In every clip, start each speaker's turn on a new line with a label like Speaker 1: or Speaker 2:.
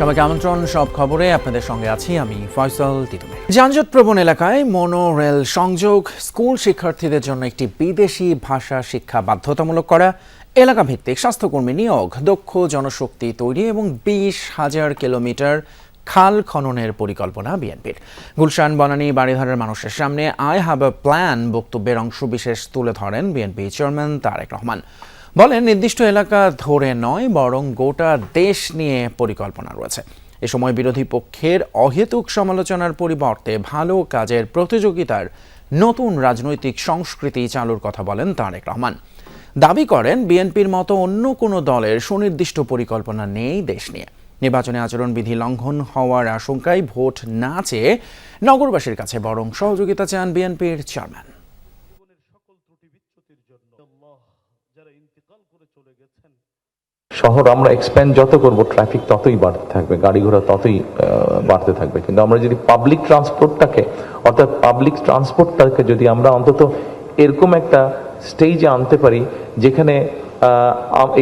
Speaker 1: সবাইকে আমন্ত্রণ, সব খবরে আপনাদের সঙ্গে আছি আমি ফয়সাল তিতুমির যানজট প্রবণ এলাকায় মনো রেল সংযোগ স্কুল শিক্ষার্থীদের জন্য একটি বিদেশি ভাষা শিক্ষা বাধ্যতামূলক করা এলাকা ভিত্তিক স্বাস্থ্যকর্মী নিয়োগ, দক্ষ জনশক্তি তৈরি এবং বিশ হাজার কিলোমিটার খাল খননের পরিকল্পনা বিএনপির। গুলশান, বনানী বাড়িধারের মানুষের সামনে আই হ্যাভ এ প্ল্যান বক্তব্যের অংশবিশেষ তুলে ধরেন বিএনপি চেয়ারম্যান তারেক রহমান। বলেন, নির্দিষ্ট এলাকা ধরে নয়, বরং গোটা দেশ নিয়ে পরিকল্পনা রয়েছে। এ সময় বিরোধী পক্ষের অহেতুক সমালোচনার পরিবর্তে ভালো কাজের প্রতিযোগিতার নতুন রাজনৈতিক সংস্কৃতি চালুর কথা বলেন তারেক রহমান। দাবি করেন, বিএনপির মতো অন্য কোনো দলের সুনির্দিষ্ট পরিকল্পনা নেই দেশ নিয়ে। নির্বাচনে আচরণবিধি লঙ্ঘন হওয়ার আশঙ্কায় ভোট না চেয়ে নগরবাসীর কাছে বরং সহযোগিতা চান বিএনপির চেয়ারম্যান।
Speaker 2: শহর আমরা এক্সপ্যান্ড যত করব ট্রাফিক ততই বাড়তে থাকবে গাড়ি ঘোড়া ততই বাড়তে থাকবে। কিন্তু আমরা যদি পাবলিক ট্রান্সপোর্টটাকে অর্থাৎ পাবলিক ট্রান্সপোর্টটাকে যদি আমরা অন্তত এরকম একটা স্টেজে আনতে পারি, যেখানে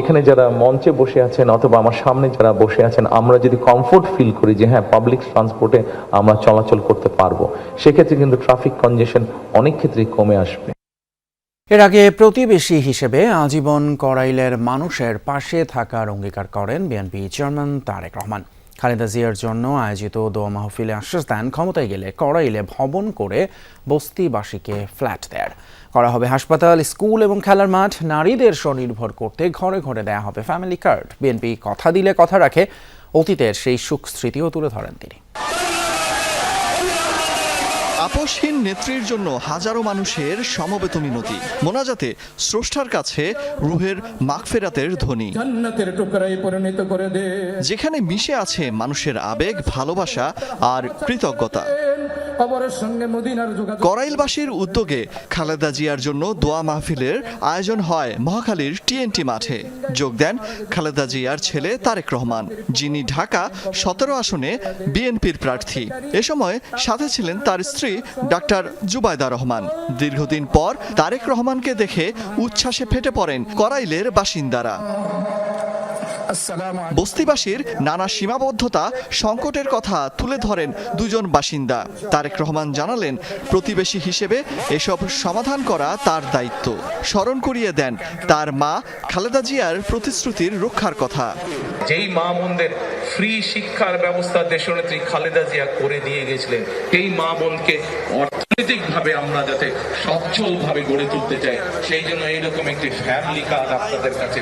Speaker 2: এখানে যারা মঞ্চে বসে আছেন অথবা আমার সামনে যারা বসে আছেন, আমরা যদি কমফোর্ট ফিল করি যে হ্যাঁ পাবলিক ট্রান্সপোর্টে আমরা চলাচল করতে পারব, সেক্ষেত্রে কিন্তু ট্রাফিক কনজেশন অনেক ক্ষেত্রেই কমে আসবে।
Speaker 1: এর আগে প্রতিবেশী হিসেবে আজীবন করাইলের মানুষের পাশে থাকার অঙ্গীকার করেন বিএনপি চেয়ারম্যান তারেক রহমান। খালেদা জিয়ার জন্য আয়োজিত দোয়া মাহফিলে আশ্বাস দেন, ক্ষমতায় গেলে করাইলে ভবন করে বস্তিবাসীকে ফ্ল্যাট দেয়ার। করা হবে হাসপাতাল, স্কুল এবং খেলার মাঠ। নারীদের স্বনির্ভর করতে ঘরে ঘরে দেয়া হবে ফ্যামিলি কার্ড। বিএনপি কথা দিলে কথা রাখে, অতীতের সেই সুখ স্মৃতিও তুলে ধরেন তিনি।
Speaker 3: আপোষহীন নেত্রীর জন্য হাজারো মানুষের সমবেত মিনতি মোনাজাতে স্রষ্টার কাছে রুহের মাগফেরাতের ধ্বনি।
Speaker 4: জান্নাতের পরিণত করে দে।
Speaker 3: যেখানে মিশে আছে মানুষের আবেগ ভালোবাসা আর কৃতজ্ঞতা।
Speaker 4: কবরের সঙ্গে মদিনার যোগাযোগ
Speaker 3: করাইলবাসীর উদ্যোগে খালেদা জিয়ার জন্য দোয়া মাহফিলের আয়োজন হয় মহাখালীর টিএনটি মাঠে। যোগ দেন খালেদা জিয়ার ছেলে তারেক রহমান যিনি ঢাকা সতেরো আসনে বিএনপির প্রার্থী। এ সময় সাথে ছিলেন তার স্ত্রী ডাক্তার জুবায়দা রহমান। দীর্ঘদিন পর তারেক রহমানকে দেখে উচ্ছ্বাসে ফেটে পড়েন করাইলের বাসিন্দারা। বস্তিবাসীর নানা সীমাবদ্ধতা সংকটের কথা তুলে ধরেন দুজন বাসিন্দা। তারেক রহমান জানালেন প্রতিবেশী হিসেবে এসব সমাধান করা তার দায়িত্ব। স্মরণ করিয়ে দেন তার মা খালেদা জিয়ার প্রতিশ্রুতির রক্ষার কথা।
Speaker 5: যেই মা বোনদের ফ্রি শিক্ষার ব্যবস্থা দেশনেত্রী খালেদা জিয়া করে দিয়ে গেছিলেন সেই মা বোনকে অর্থনৈতিকভাবে আমরা যাতে সচ্ছল ভাবে গড়ে তুলতে চাই সেই জন্য এইরকম একটি ফ্যামিলি কার্ড আপনাদের কাছে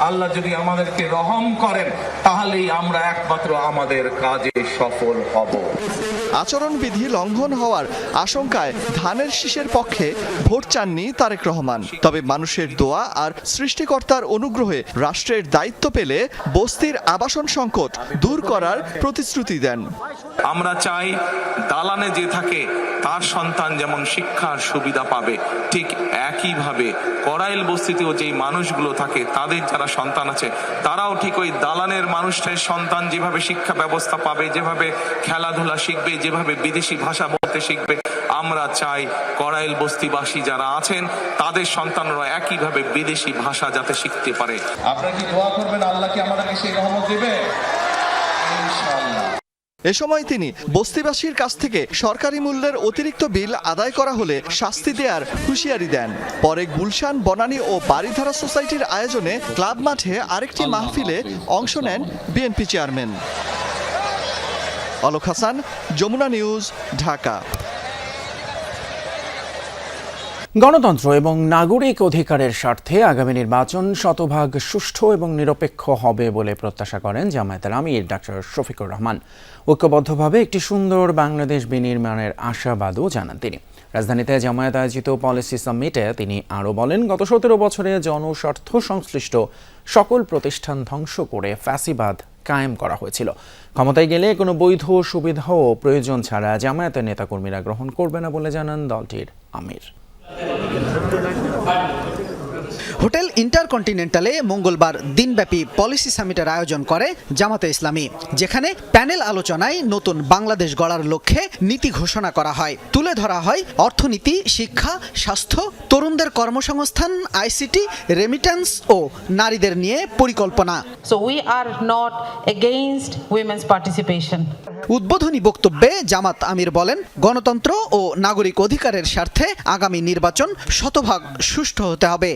Speaker 5: আল্লাহ যদি আমাদেরকে রহম করেন তাহলেই আমরা একমাত্র আমাদের কাজে সফল হব।
Speaker 3: আচরণবিধি লঙ্ঘন হওয়ার আশঙ্কায় ধানের শীষের পক্ষে ভোট চাননি তারেক রহমান। তবে মানুষের দোয়া আর সৃষ্টিকর্তার অনুগ্রহে রাষ্ট্রের দায়িত্ব পেলে বস্তির আবাসন সংকট দূর করার প্রতিশ্রুতি দেন।
Speaker 5: আমরা চাই দালানে যে থাকে তার সন্তান যেমন শিক্ষার সুবিধা পাবে ঠিক একইভাবে করাইল বস্তিতেও যেই মানুষগুলো থাকে, তাদের যারা সন্তান আছে, তারাও ঠিক ওই দালানের মানুষটার সন্তান যেভাবে শিক্ষা ব্যবস্থা পাবে, যেভাবে খেলাধুলা শিখবে, যেভাবে বিদেশি ভাষা বলতে শিখবে, আমরা চাই করাইল বস্তিবাসী যারা আছেন, তাদের সন্তানরা একইভাবে বিদেশি ভাষা যাতে শিখতে পারে। আপনারা কি দোয়া করবেন? আল্লাহ কি আমাদেরকে সেই রহমত দেবে?
Speaker 3: এ সময় তিনি বস্তিবাসীর কাছ থেকে সরকারি মূল্যের অতিরিক্ত বিল আদায় করা হলে শাস্তি দেওয়ার হুঁশিয়ারি দেন। পরে গুলশান, বনানী ও বাড়িধারা সোসাইটির আয়োজনে ক্লাব মাঠে আরেকটি মাহফিলে অংশ নেন BNP chairman. Alok Hasan, Jamuna news, Dhaka.
Speaker 1: গণতন্ত্র এবং নাগরিক অধিকারের স্বার্থে আগামী নির্বাচন শতভাগ সুষ্ঠু এবং নিরপেক্ষ হবে বলে প্রত্যাশা করেন জামায়াতের আমির ডাক্তার শফিকুর রহমান। ঐক্যবদ্ধভাবে একটি সুন্দর বাংলাদেশ বিনির্মাণের আশাবাদও জানান তিনি। রাজধানীতে জামায়াত আয়োজিত পলিসি সামিটে তিনি আরও বলেন, গত সতেরো বছরে জনস্বার্থ সংশ্লিষ্ট সকল প্রতিষ্ঠান ধ্বংস করে ফ্যাসিবাদ কায়েম করা হয়েছিল। ক্ষমতায় গেলে কোনো বৈধ সুবিধা ও প্রয়োজন ছাড়া জামায়াতের নেতাকর্মীরা গ্রহণ করবে না বলে জানান দলটির আমির। Thank you.
Speaker 6: হোটেল ইন্টারকন্টিনেন্টালে মঙ্গলবার দিনব্যাপী পলিসি সামিটের আয়োজন করে জামাতে ইসলামী যেখানে প্যানেল আলোচনায় নতুন বাংলাদেশ গড়ার লক্ষ্যে নীতি ঘোষণা করা হয়। তুলে ধরা হয় অর্থনীতি শিক্ষা স্বাস্থ্য তরুণদের কর্মসংস্থান আইসিটি রেমিটেন্স ও নারীদের নিয়ে পরিকল্পনা. উদ্বোধনী বক্তব্যে জামাত আমির বলেন গণতন্ত্র ও নাগরিক অধিকারের স্বার্থে আগামী নির্বাচন শতভাগ সুষ্ঠু হতে হবে।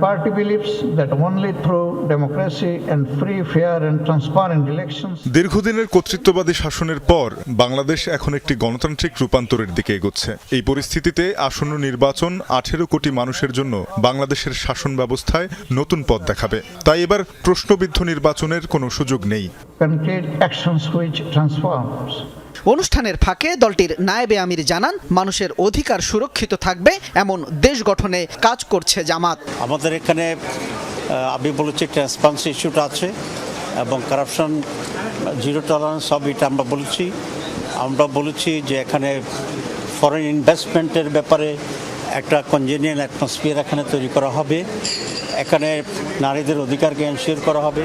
Speaker 7: Party believes that only through democracy and free, fair, and transparent elections
Speaker 8: দীর্ঘদিনের কর্তৃত্ববাদী শাসনের পর বাংলাদেশ এখন একটি গণতান্ত্রিক রূপান্তরের দিকে এগোচ্ছে এই পরিস্থিতিতে আসন্ন নির্বাচন আঠেরো কোটি মানুষের জন্য বাংলাদেশের শাসন ব্যবস্থায় নতুন পথ দেখাবে তাই এবার প্রশ্নবিদ্ধ নির্বাচনের কোনো সুযোগ নেই
Speaker 7: concrete actions which transforms.
Speaker 6: অনুষ্ঠানের ফাঁকে দলটির নায়েবে আমির জানান, মানুষের অধিকার সুরক্ষিত থাকবে এমন দেশ গঠনে কাজ করছে জামাত।
Speaker 9: আমাদের এখানে আমি বলেছি ট্রান্সপারেন্সি ইস্যুটা আছে এবং কারাপশন জিরো টলারেন্স সব এটা আমরা বলেছি। আমরা বলেছি যে এখানে ফরেন ইনভেস্টমেন্টের ব্যাপারে একটা কনজেনিয়াল অ্যাটমসফিয়ার এখানে তৈরি করা হবে। এখানে নারীদের অধিকারকে এনশিওর করা হবে।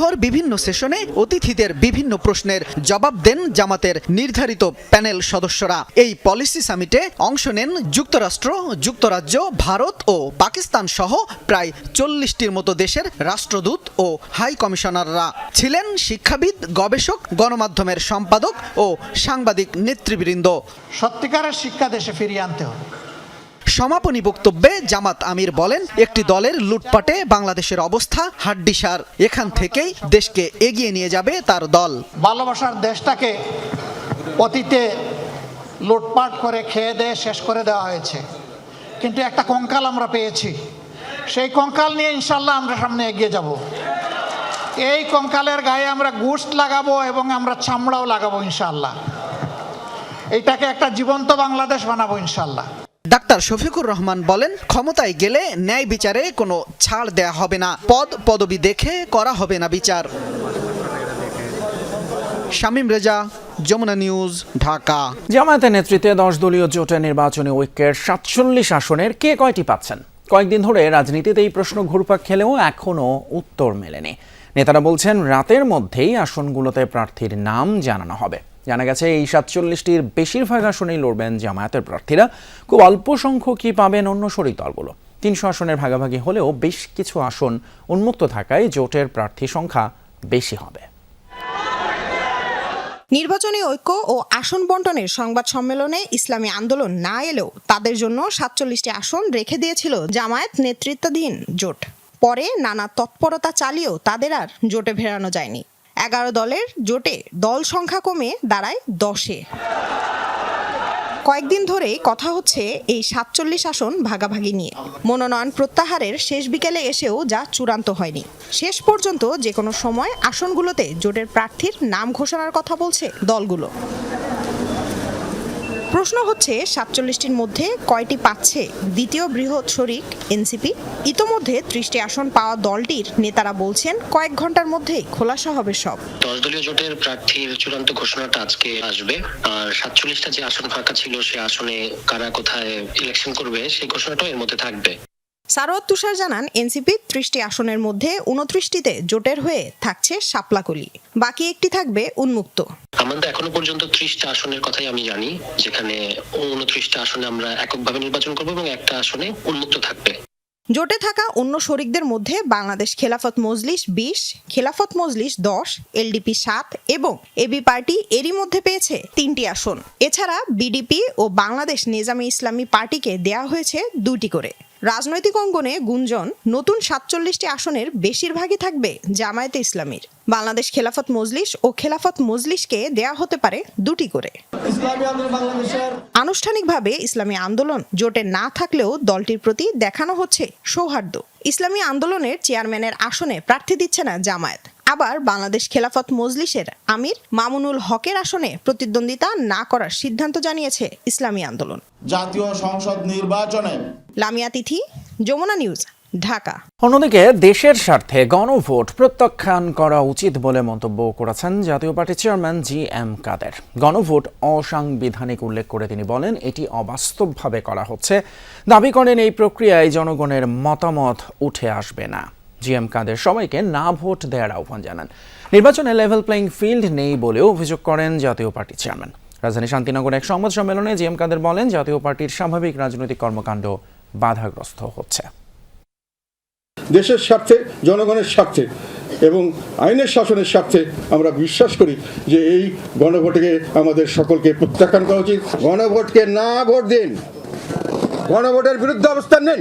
Speaker 6: দিনভর বিভিন্ন সেশনে অতিথিদের বিভিন্ন প্রশ্নের জবাব দেন জামাতের নির্ধারিত প্যানেল সদস্যরা। এই পলিসি সামিটে অংশ নেন যুক্তরাষ্ট্র, যুক্তরাজ্য, ভারত ও পাকিস্তান সহ প্রায় চল্লিশটির মতো দেশের রাষ্ট্রদূত ও হাই কমিশনাররা ছিলেন শিক্ষাবিদ, গবেষক, গণমাধ্যমের সম্পাদক ও সাংবাদিক নেতৃবৃন্দ।
Speaker 7: সত্যিকারের শিক্ষা দেশে ফিরিয়ে আনতে হবে।
Speaker 6: সমাপনী বক্তব্যে জামাত আমির বলেন, একটি দলের লুটপাটে বাংলাদেশের অবস্থা হাড্ডিসার। এখান থেকেই দেশকে এগিয়ে নিয়ে যাবে তার দল।
Speaker 7: ভালোবাসার দেশটাকে অতীতে লুটপাট করে খেয়ে দিয়ে শেষ করে দেওয়া হয়েছে। কিন্তু একটা কঙ্কাল আমরা পেয়েছি। সেই কঙ্কাল নিয়ে ইনশাল্লাহ আমরা সামনে এগিয়ে যাব। এই কঙ্কালের গায়ে আমরা গুস্ট লাগাবো এবং আমরা চামড়াও লাগাবো ইনশাল্লাহ। এইটাকে একটা জীবন্ত বাংলাদেশ বানাবো ইনশাল্লাহ।
Speaker 6: ডাক্তার শফিকুর রহমান বলেন, ক্ষমতায় গেলে ন্যায় বিচারে কোনো ছাড় দেয়া হবে না, পদ পদবি দেখে করা হবে না বিচার। শামীম রেজা, যমুনা নিউজ, ঢাকা।
Speaker 1: জামায়াতের নেতৃত্বে দশ দলীয় জোটের নির্বাচনী ঐক্যের সাতচল্লিশ আসনের কে কয়টি পাচ্ছেন? কয়েকদিন ধরে রাজনীতিতে এই প্রশ্ন ঘুরপাক খেলেও এখনও উত্তর মেলেনি। নেতারা বলছেন, রাতের মধ্যেই আসনগুলোতে প্রার্থীর নাম জানানো হবে। জানা গেছে, এই সাতচল্লিশটির বেশিরভাগ আসনেই লড়বেন জামায়াতের প্রার্থীরা। খুব অল্প সংখ্যকই পাবেন অন্য শরিক দলগুলো। তিনশো আসনের ভাগাভাগি হলেও বেশ কিছু আসন উন্মুক্ত থাকায় জোটের প্রার্থী সংখ্যা বেশি হবে।
Speaker 10: নির্বাচনী ঐক্য ও আসন বন্টনের সংবাদ সম্মেলনে ইসলামী আন্দোলন না এলেও তাদের জন্য সাতচল্লিশটি আসন রেখে দিয়েছিল জামায়াত নেতৃত্বাধীন জোট। পরে নানা তৎপরতা চালিয়েও তাদের আর জোটে ফেরানো যায়নি। এগারো দলের জোটে দল সংখ্যা কমে দাঁড়ায় দশে। কয়েকদিন ধরেই কথা হচ্ছে এই সাতচল্লিশ আসন ভাগাভাগি নিয়ে। মনোনয়ন প্রত্যাহারের শেষ বিকেলে এসেও যা চূড়ান্ত হয়নি। শেষ পর্যন্ত যে কোনো সময় আসনগুলোতে জোটের প্রার্থীর নাম ঘোষণার কথা বলছে দলগুলো। প্রশ্ন হচ্ছে, সাতচল্লিশটির মধ্যে কয়টি পাচ্ছে দ্বিতীয় বৃহৎ শরিক এনসিপি? ইতোমধ্যে ত্রিশটি আসন পাওয়া দলটির নেতারা বলছেন, কয়েক ঘণ্টার মধ্যে খোলাসা হবে সব।
Speaker 11: দশ দলীয় জোটের প্রার্থীর চূড়ান্ত ঘোষণাটা আজকে আসবে। আর সাতচল্লিশটা যে আসন ফাঁকা ছিল, সে আসনে কারা কোথায় ইলেকশন করবে, সেই ঘোষণাটাও এর মধ্যে থাকবে।
Speaker 10: সারোয়ার তুষার জানান এনসিপি ত্রিশটি আসনের মধ্যে উনত্রিশটিতে জোটের হয়ে থাকছে শাপলাকলি। বাকি একটি থাকবে উন্মুক্ত।
Speaker 11: আমাদের এখনও পর্যন্ত ত্রিশটা আসনের কথাই আমি জানি যেখানে উনত্রিশটা আসনে আমরা এককভাবে নির্বাচন করব এবং একটা আসনে উন্মুক্ত থাকবে।
Speaker 10: জোটে থাকা অন্য শরিকদের মধ্যে বাংলাদেশ খেলাফত মজলিস বিশ খেলাফত মজলিস দশ এলডিপি সাত এবং এবি পার্টি এরই মধ্যে পেয়েছে তিনটি আসন। এছাড়া বিডিপি ও বাংলাদেশ নিজামী ইসলামী পার্টিকে দেয়া হয়েছে দুটি করে। রাজনৈতিক অঙ্গনে গুঞ্জন নতুন সাতচল্লিশটি আসনের বেশিরভাগই থাকবে জামায়াতে ইসলামীর। বাংলাদেশ খেলাফত মজলিস ও খেলাফত মজলিসকে দেয়া হতে পারে দুটি করে। আনুষ্ঠানিকভাবে ইসলামী আন্দোলন জোটে না থাকলেও দলটির প্রতি দেখানো হচ্ছে সৌহার্দ্য। ইসলামী আন্দোলনের চেয়ারম্যানের আসনে প্রার্থী দিচ্ছে না জামায়াত। আবার বাংলাদেশ খেলাফত মজলিসের আমির মামুনুল হকের আসনে প্রতিদ্বন্দ্বিতা না করার সিদ্ধান্ত জানিয়েছে ইসলামী আন্দোলন।
Speaker 12: জাতীয় সংসদ নির্বাচনে
Speaker 10: লামিয়া তিথি যমুনা নিউজ ঢাকা।
Speaker 1: অন্যদিকে দেশের স্বার্থে গণভোট প্রত্যাখ্যান করা উচিত বলে মন্তব্য করেছেন জাতীয় পার্টির চেয়ারম্যান জি এম কাদের। গণভোট অসাংবিধানিক উল্লেখ করে তিনি বলেন এটি অবাস্তবভাবে করা হচ্ছে। দাবি করেন এই প্রক্রিয়ায় জনগণের মতামত উঠে আসবে না। জি এম কাদের সবাইকে না ভোট দেওয়ার আহ্বান জানান। নির্বাচনে লেভেল প্লেইং ফিল্ড নেই বলেও অভিযোগ করেন জাতীয় পার্টির চেয়ারম্যান রাজধানী শান্তিনগরে এক সংবাদ সম্মেলনে জি এম কাদের বলেন, জাতীয় পার্টির স্বাভাবিক রাজনৈতিক কর্মকাণ্ড বাধাগ্রস্ত হচ্ছে।
Speaker 12: দেশের স্বার্থে, জনগণের স্বার্থে এবং আইনের শাসনের স্বার্থে আমরা বিশ্বাস করি যে এই গণভোটকে আমাদের সকলকে প্রত্যাখ্যান করা উচিত। গণভোটকে না ভোট দিন। গণভোটের বিরুদ্ধে অবস্থান নেন।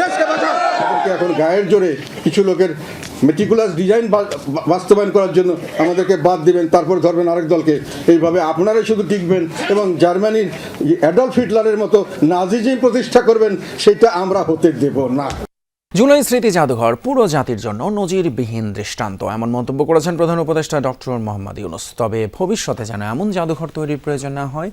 Speaker 12: দেশকে বাঁচান। এখন গায়ের জোরে কিছু লোকের মেটিকুলাস ডিজাইন বাস্তবায়ন করার জন্য আমাদেরকে বাদ দিবেন তারপর ধরবেন আরেক দলকে। এইভাবে আপনারাই শুধু টিকবেন এবং জার্মানির অ্যাডলফ হিটলারের মতো নাজিজিম প্রতিষ্ঠা করবেন সেটা আমরা হতে দেব না।
Speaker 1: জুলাই স্মৃতি জাদুঘর পুরো জাতির জন্য নজিরবিহীন দৃষ্টান্ত এমন মন্তব্য করেছেন প্রধান উপদেষ্টা ডক্টর মোহাম্মদ ইউনুস। তবে ভবিষ্যতে যেন এমন জাদুঘর তৈরির প্রয়োজন না হয়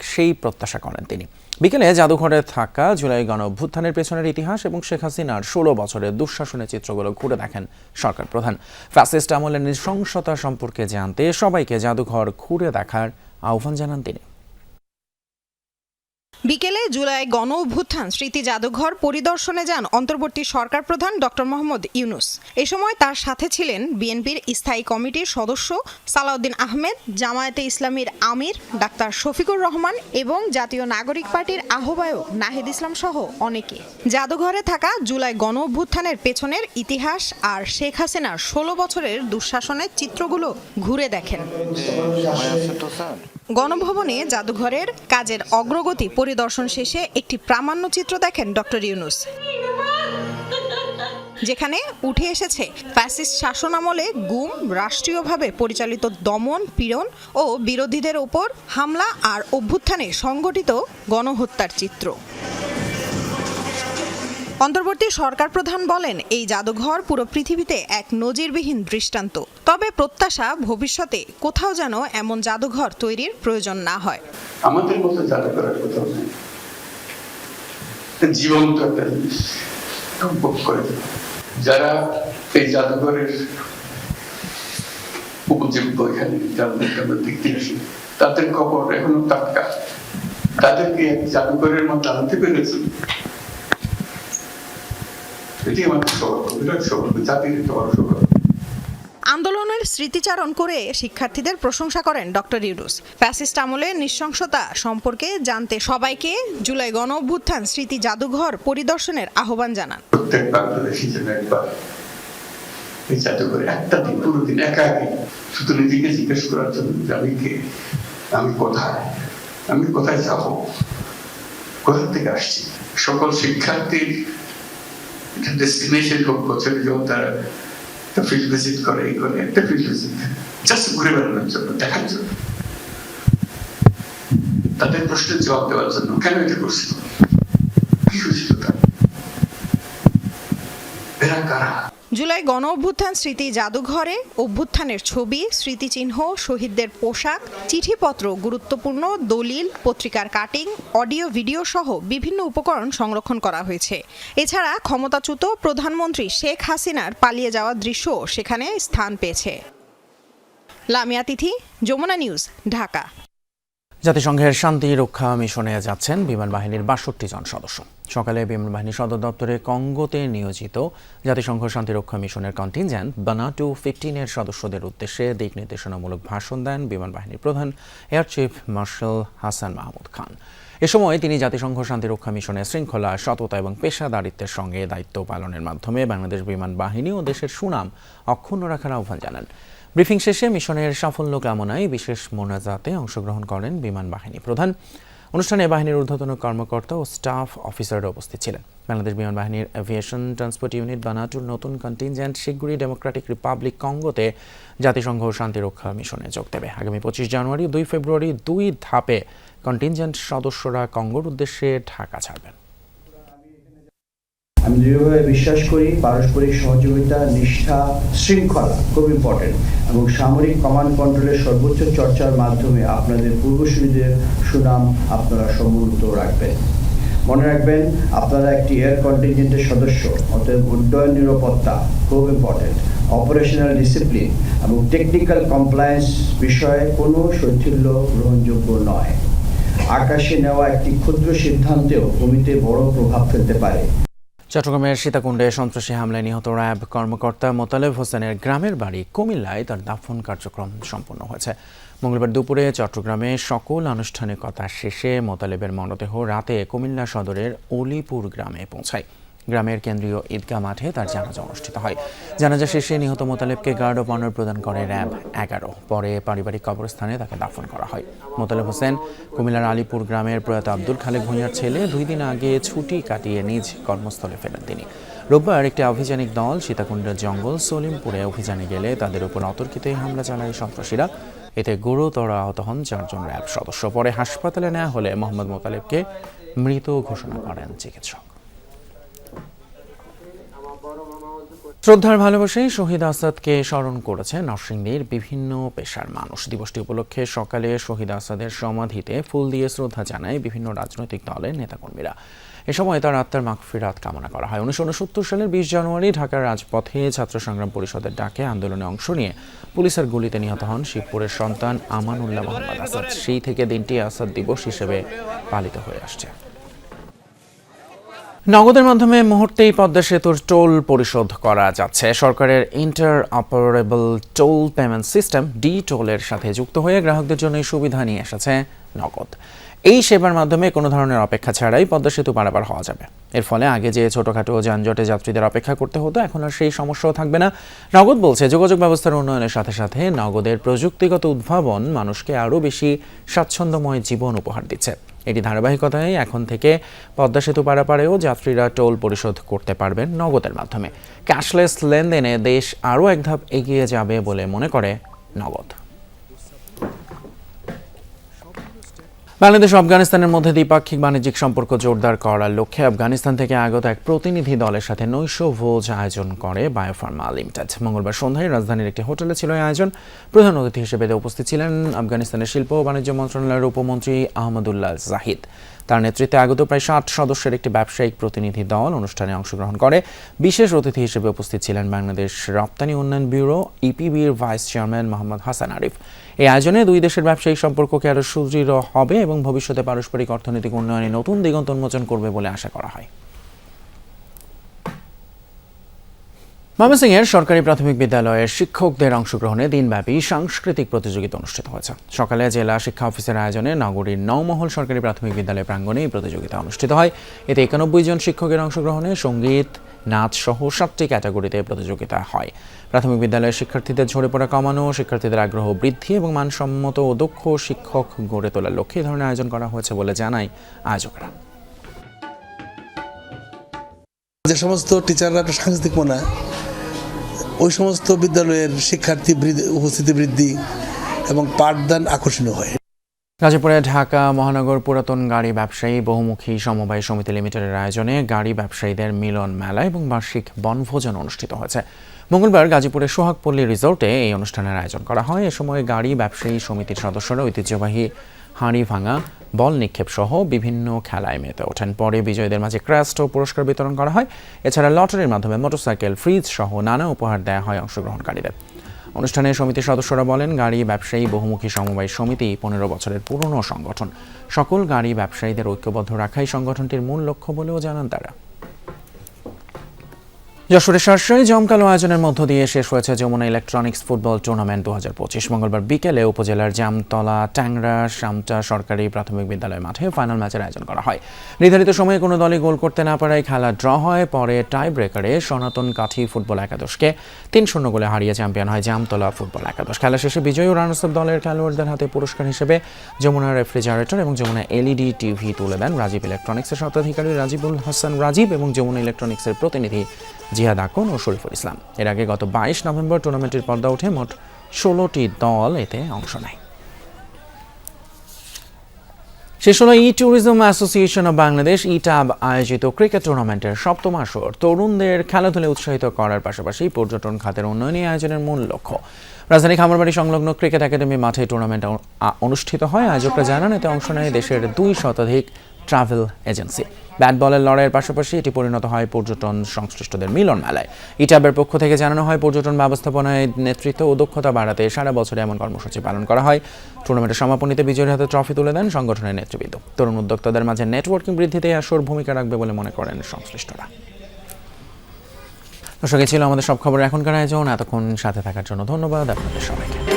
Speaker 1: সেই প্রত্যাশা করেন তিনি। বিকেলে জাদুঘরে থাকা জুলাই গণ অভ্যুত্থানের পেছনের ইতিহাস এবং শেখ হাসিনার ষোলো বছরের দুঃশাসনের চিত্রগুলো ঘুরে দেখেন সরকার প্রধান। ফ্যাসিস্ট আমলের নৃশংসতা সম্পর্কে জানতে সবাইকে জাদুঘর ঘুরে দেখার আহ্বান জানান তিনি।
Speaker 10: বিকেলে জুলাই গণ অভ্যুত্থান স্মৃতি জাদুঘর পরিদর্শনে যান অন্তর্বর্তী সরকার প্রধান ডক্টর মোহাম্মদ ইউনুস। এ সময় তার সাথে ছিলেন বিএনপির স্থায়ী কমিটির সদস্য সালাউদ্দিন আহমেদ, জামায়াতে ইসলামীর আমির ডাক্তার শফিকুর রহমান এবং জাতীয় নাগরিক পার্টির আহ্বায়ক নাহিদ ইসলাম সহ অনেকে। জাদুঘরে থাকা জুলাই গণ অভ্যুত্থানের পেছনের ইতিহাস আর শেখ হাসিনার ষোলো বছরের দুঃশাসনের চিত্রগুলো ঘুরে দেখেন। গণভবনে জাদুঘরের কাজের অগ্রগতি পরিদর্শন শেষে একটি প্রামাণ্যচিত্র দেখেন ডক্টর ইউনুস। যেখানে উঠে এসেছে ফ্যাসিস্ট শাসনামলে গুম, রাষ্ট্রীয়ভাবে পরিচালিত দমন, পীড়ন ও বিরোধীদের ওপর হামলা আর অভ্যুত্থানে সংগঠিত গণহত্যার চিত্র। অন্তর্বর্তী সরকার প্রধান বলেন, এই জাদুঘর পুরো পৃথিবীতে এক নজিরবিহীন দৃষ্টান্ত। তবে প্রত্যাশা ভবিষ্যতে কোথাও যেন এমন জাদুঘর তৈরির প্রয়োজন না হয়।
Speaker 13: আমাদের মতো নেই। জীবন্ত যারা এই জাদুঘরের উপযোগ্য এখানে দেখতে আসি, তাদের খবর এখনও টাটকা। তাদেরকে জাদুঘরের মতো আনতে পেরেছি। এটি আমার সৌভাগ্য বিরাট সৌভাগ্য জাতির একটা সৌভাগ্য
Speaker 10: আন্দোলনের স্মৃতিচারণ করে শিক্ষার্থীদের প্রশংসা করেন ডক্টর ইউনুস। ফ্যাসিস্ট আমলের নৃশংসতা সম্পর্কে জানতে সবাইকে জুলাই গণ অভ্যুত্থান স্মৃতি জাদুঘর পরিদর্শনের আহ্বান জানান।
Speaker 13: প্রত্যেক বাংলাদেশি যেন একবার এই জাদুঘরে একটা দিন পুরো দিন একা একাই শুধু নিজেকে জিজ্ঞেস করার জন্য আমি কে আমি কোথায় আমি কোথায় যাব কোথা থেকে আসছি? সকল শিক্ষার্থীর একটা ডেস্টিনেশন খুব বছরে যখন তারা একটা ফিল্ড ভিজিট করে, এই করে, একটা ফিল্ড ভিজিট জাস্ট ঘুরে বেড়ানোর জন্য, দেখার জন্য। তাদের প্রশ্নের জবাব দেওয়ার জন্য। কেন এটা করছিল কি হয়েছিল তার? এরা কারা?
Speaker 10: জুলাই গণ অভ্যুত্থান স্মৃতি জাদুঘরে, অভ্যুত্থানের ছবি, স্মৃতিচিহ্ন, শহীদদের পোশাক, চিঠিপত্র গুরুত্বপূর্ণ, দলিল, পত্রিকার কাটিং, অডিও, ভিডিও সহ বিভিন্ন উপকরণ সংরক্ষণ করা হয়েছে। এছাড়া ক্ষমতাচ্যুত প্রধানমন্ত্রী শেখ হাসিনার পালিয়ে যাওয়ার দৃশ্য সেখানে স্থান পেয়েছে। লামিয়া তিথি, যমুনা নিউজ, ঢাকা।
Speaker 1: জাতিসংঘের শান্তি রক্ষা মিশনে যাচ্ছেন বিমান বাহিনীর বাষট্টি জন সদস্য। সকালে বিমান বাহিনী সদর দপ্তরে কঙ্গোতে নিয়োজিত জাতিসংঘ শান্তিরক্ষা মিশনের কন্টিনজেন্ট বানাটু ফিফটিনের সদস্যদের উদ্দেশ্যে দিক নির্দেশনামূলক ভাষণ দেন বিমান বাহিনীর প্রধান air chief marshal Hasan Mahmud Khan. এ সময় তিনি জাতিসংঘ শান্তিরক্ষা মিশনের শৃঙ্খলা, সততা এবং পেশাদারিত্বের সঙ্গে দায়িত্ব পালনের মাধ্যমে বাংলাদেশ বিমান বাহিনী ও দেশের সুনাম অক্ষুণ্ণ রাখার আহ্বান জানান। ব্রিফিং শেষে মিশনের সাফল্য কামনায় বিশেষ মোনাজাতে অংশগ্রহণ করেন বিমান বাহিনী প্রধান। অনুষ্ঠানে বাহিনীর ঊর্ধ্বতন কর্মকর্তা ও স্টাফ অফিসাররা উপস্থিত ছিলেন। বাংলাদেশ বিমান বাহিনীর এভিয়েশন ট্রান্সপোর্ট ইউনিট বানাটুর নতুন কন্টিনজেন্ট শিগগিরই ডেমোক্রেটিক রিপাবলিক কঙ্গোতে জাতিসংঘ শান্তিরক্ষা মিশনে যোগ দেবে। আগামী পঁচিশ জানুয়ারি দুই ফেব্রুয়ারি দুই ধাপে কন্টিনজেন্ট সদস্যরা কঙ্গোর উদ্দেশ্যে ঢাকা ছাড়বেন।
Speaker 14: আমি দৃঢ়ভাবে বিশ্বাস করি, পারস্পরিক সহযোগিতা, নিষ্ঠা, শৃঙ্খলা খুব ইম্পর্টেন্ট এবং সামরিক কমান্ড কন্ট্রোলের সর্বোচ্চ চর্চার মাধ্যমে আপনাদের পূর্বসূরীদের সুনাম আপনারা সমুন্নত রাখবেন। মনে রাখবেন, আপনারা একটি এয়ার কন্টিনজেন্টের সদস্য, অতএব উড্ডয়ন নিরাপত্তা খুব ইম্পর্টেন্ট অপারেশনাল ডিসিপ্লিন এবং টেকনিক্যাল কমপ্লায়েন্স বিষয়ে কোনো শৈথিল্য গ্রহণযোগ্য নয়। আকাশে নেওয়া একটি ক্ষুদ্র সিদ্ধান্তেও ভূমিতে বড় প্রভাব ফেলতে পারে।
Speaker 1: চট্টগ্রামের সীতাকুণ্ডে সন্ত্রাসী হামলায় নিহত র্যাব কর্মকর্তা মোতালেব হোসেনের গ্রামের বাড়ি কুমিল্লায় তার দাফন কার্যক্রম সম্পন্ন হয়েছে। মঙ্গলবার দুপুরে চট্টগ্রামে সকল আনুষ্ঠানিকতা শেষে মোতালেবের মরদেহ রাতে কুমিল্লা সদরের অলিপুর গ্রামে পৌঁছায়। গ্রামের কেন্দ্রীয় ঈদগাহ মাঠে তার জানাজা অনুষ্ঠিত হয়। জানাজা শেষে নিহত মোতালেবকে গার্ড অব অনার প্রদান করে র্যাব এগারো। পরে পারিবারিক কবরস্থানে তাকে দাফন করা হয়। মোতালেব হোসেন কুমিল্লার আলিপুর গ্রামের প্রয়াত আব্দুল খালেক ভূঁইয়ার ছেলে দুই দিন আগে ছুটি কাটিয়ে নিজ কর্মস্থলে ফেরেন তিনি। রোববার একটি অভিযানিক দল সীতাকুণ্ডের জঙ্গল সলিমপুরে অভিযানে গেলে তাদের উপর অতর্কিত হামলা চালায় সন্ত্রাসীরা। এতে গুরুতর আহত হন চারজন র্যাব সদস্য। পরে হাসপাতালে নেওয়া হলে মোহাম্মদ মোতালেবকে মৃত ঘোষণা করেন চিকিৎসক। শ্রদ্ধার ভালোবাসায় শহীদ আসাদকে স্মরণ করেছে নরসিংদীর বিভিন্ন পেশার মানুষ। দিবসটি উপলক্ষে সকালে শহীদ আসাদের সমাধিতে ফুল দিয়ে শ্রদ্ধা জানায় বিভিন্ন রাজনৈতিক দলের নেতাকর্মীরা। এ সময় তার আত্মার মাগফিরাত কামনা করা হয়। উনিশশো উনসত্তর সালের বিশ জানুয়ারি ঢাকার রাজপথে ছাত্র সংগ্রাম পরিষদের ডাকে আন্দোলনে অংশ নিয়ে পুলিশের গুলিতে নিহত হন শিবপুরের সন্তান আমানুল্লাহ মোহাম্মদ আসাদ। সেই থেকে দিনটি আসাদ দিবস হিসেবে পালিত হয়ে আসছে। নগদের মাধ্যমে মুহূর্তেই পদ্মা সেতুর টোল পরিশোধ করা যাচ্ছে। সরকারের interoperable toll payment system, D টোলের সাথে যুক্ত হয়ে গ্রাহকদের জন্য সুবিধা নিয়ে এসেছে নগদ। এই সেবার মাধ্যমে কোনো ধরনের অপেক্ষা ছাড়াই পদ্মা সেতু পারাপার হওয়া যাবে। এর ফলে আগে যে ছোটখাটো যানজটে যাত্রীদের অপেক্ষা করতে হতো, এখন আর সেই সমস্যাও থাকবে না। নগদ বলছে, যোগাযোগ ব্যবস্থার উন্নয়নের সাথে সাথে নগদের প্রযুক্তিগত উদ্ভাবন মানুষকে আরও বেশি স্বাচ্ছন্দ্যময় জীবন উপহার দিচ্ছে। এটি ধারাবাহিকতায় এখন থেকে পদ্মা সেতু পারাপারেও যাত্রীরা টোল পরিশোধ করতে পারবেন নগদের মাধ্যমে। ক্যাশলেস লেনদেনে দেশ আরও এক ধাপ এগিয়ে যাবে বলে মনে করে নগদ। বাংলাদেশ আফগানিস্তানের মধ্যে দ্বিপাক্ষিক বাণিজ্যিক সম্পর্ক জোরদার করার লক্ষ্যে আফগানিস্তান থেকে আগত এক প্রতিনিধি দলের সাথে নৈশ ভোজ আয়োজন করে বায়োফার্মা লিমিটেড। মঙ্গলবার সন্ধ্যায় রাজধানীর একটি হোটেলে ছিল আয়োজন। প্রধান অতিথি হিসেবে উপস্থিত ছিলেন আফগানিস্তানের শিল্প ও বাণিজ্য মন্ত্রণালয়ের উপমন্ত্রী আহমদুল্লাহ জাহিদ। তার নেতৃত্বে আগত প্রায় ষাট সদস্যের একটি ব্যবসায়িক প্রতিনিধি দল অনুষ্ঠানে অংশগ্রহণ করে। বিশেষ অতিথি হিসেবে উপস্থিত ছিলেন বাংলাদেশ রপ্তানি উন্নয়ন ব্যুরো ইপিবির ভাইস চেয়ারম্যান মোহাম্মদ হাসান আরিফ। এই আয়োজনে দুই দেশের ব্যবসায়িক সম্পর্ককে আরও সুদৃঢ় হবে এবং ভবিষ্যতে পারস্পরিক অর্থনৈতিক উন্নয়নে নতুন দিগন্ত উন্মোচন করবে বলে আশা করা হয়। ময়মনসিংহের সরকারি প্রাথমিক বিদ্যালয়ের শিক্ষকদের অংশগ্রহণে দিনব্যাপী সাংস্কৃতিক প্রতিযোগিতা অনুষ্ঠিত হয়েছে। সকালে জেলা শিক্ষা অফিসের আয়োজনে নগরীর নওমহল সরকারি প্রাথমিক বিদ্যালয় প্রাঙ্গণে এই প্রতিযোগিতা অনুষ্ঠিত হয়। এতে একানব্বই জন শিক্ষকের অংশগ্রহণে সংগীত, নাচ সহ সাতটি ক্যাটাগরিতে প্রতিযোগিতা হয়। প্রাথমিক বিদ্যালয়ের শিক্ষার্থীদের ঝরে পড়া কমানো, শিক্ষার্থীদের আগ্রহ বৃদ্ধি এবং মানসম্মত ও দক্ষ শিক্ষক গড়ে তোলার লক্ষ্যে এই ধরনের আয়োজন করা হয়েছে বলে জানায় আয়োজকরা।
Speaker 15: যে সমস্ত টিচাররা সাংস্কৃতিক মনে ওই সমস্ত বিদ্যালয়ের শিক্ষার্থী উপস্থিতি বৃদ্ধি এবং পাঠদান আকর্ষণীয় হয়।
Speaker 1: গাজীপুরে ঢাকা মহানগর পুরাতন গাড়ি ব্যবসায়ী বহুমুখী সমবায় সমিতি লিমিটেডের আয়োজনে গাড়ি ব্যবসায়ীদের মিলন মেলা এবং বার্ষিক বনভোজন অনুষ্ঠিত হয়েছে। মঙ্গলবার গাজীপুরের সোহাগপল্লী রিসোর্টে এই অনুষ্ঠানের আয়োজন করা হয়। এ সময় গাড়ি ব্যবসায়ী সমিতির সদস্যরা ঐতিহ্যবাহী হাঁড়ি ভাঙা বল নিক্ষেপ সহ বিভিন্ন খেলায় মেতে ওঠেন। পরে বিজয়ীদের মাঝে ক্রাস্ট ও পুরস্কার বিতরণ করা হয়। এছাড়া লটারির মাধ্যমে মোটরসাইকেল, ফ্রিজ সহ নানা উপহার দেওয়া হয় অংশগ্রহণকারীদের। অনুষ্ঠানে সমিতির সদস্যরা বলেন, গাড়ি ব্যবসায়ী, বহুমুখী সমবায় সমিতি, পনেরো বছরের পুরনো সংগঠন। সকল গাড়ি ব্যবসায়ীদের ঐক্যবদ্ধ রাখাই সংগঠনটির মূল লক্ষ্য বলেও জানান তারা। যশোরের সরাসরি জমকালো আয়োজনের মধ্য দিয়ে শেষ হয়েছে যমুনা ইলেকট্রনিক্স ফুটবল টুর্নামেন্ট দু হাজার পঁচিশ। মঙ্গলবার বিকেলে উপজেলার জামতলা, ট্যাংরা, শামটা সরকারি প্রাথমিক বিদ্যালয় মাঠে ফাইনাল ম্যাচের আয়োজন করা হয়। নির্ধারিত সময়ে কোনো দলই গোল করতে না পারায় খেলা ড্র হয়, পরে টাই ব্রেকারে সনাতন কাঠি ফুটবল একাদশকে তিন শূন্য গোলে হারিয়ে চ্যাম্পিয়ন হয় জামতলা ফুটবল একাদশ। খেলা শেষে বিজয়ী ও রানার্স আপ দলের খেলোয়াড়দের হাতে পুরস্কার হিসেবে যমুনা রেফ্রিজারেটর এবং যমুনা এলইডি টিভি তুলে দেন রাজীব ইলেকট্রনিক্সের স্বত্বাধিকারী রাজীবুল হাসান রাজীব এবং যমুনা ইলেকট্রনিক্সের প্রতিনিধি জিহাদ আকন ও শরীফুল ইসলাম। এর আগে গত বাইশ নভেম্বর টুর্নামেন্টের পর্দা ওঠে মোট ষোলোটি দল এতে অংশ নেয়। শেষ হলো e tourism association of Bangladesh, ETAB, আয়োজিত ক্রিকেট টুর্নামেন্টের সপ্তম আসর। তরুণদের খেলাধুলে উৎসাহিত করার পাশাপাশি পর্যটন খাতের উন্নয়নই আয়োজনের মূল লক্ষ্য। রাজধানী খামারবাড়ি সংলগ্ন ক্রিকেট একাডেমি মাঠে টুর্নামেন্ট অনুষ্ঠিত হয়। আয়োজকরা জানান, এতে অংশ নেয় দেশের দুই শতাধিক ট্রাভেল এজেন্সি। ব্যাট বলের লড়াইয়ের পাশাপাশি এটি পরিণত হয় পর্যটন সংশ্লিষ্টদের মিলন মেলায় ইটাবের পক্ষ থেকে জানানো হয়, পর্যটন ব্যবস্থাপনায় নেতৃত্ব ও দক্ষতা বাড়াতে সারা বছরে এমন কর্মসূচি পালন করা হয়। টুর্নামেন্টের সমাপনীতে বিজয়ীর হাতে ট্রফি তুলে দেন সংগঠনের নেতৃবৃন্দ। তরুণ উদ্যোক্তাদের মাঝে নেটওয়ার্কিং বৃদ্ধিতে আসর ভূমিকা রাখবে বলে মনে করেন সংশ্লিষ্টরা। দর্শক ছিল আমাদের সব খবর এখনকার আয়োজন। এতক্ষণ সাথে থাকার জন্য ধন্যবাদ। আপনাদের সবাইকে।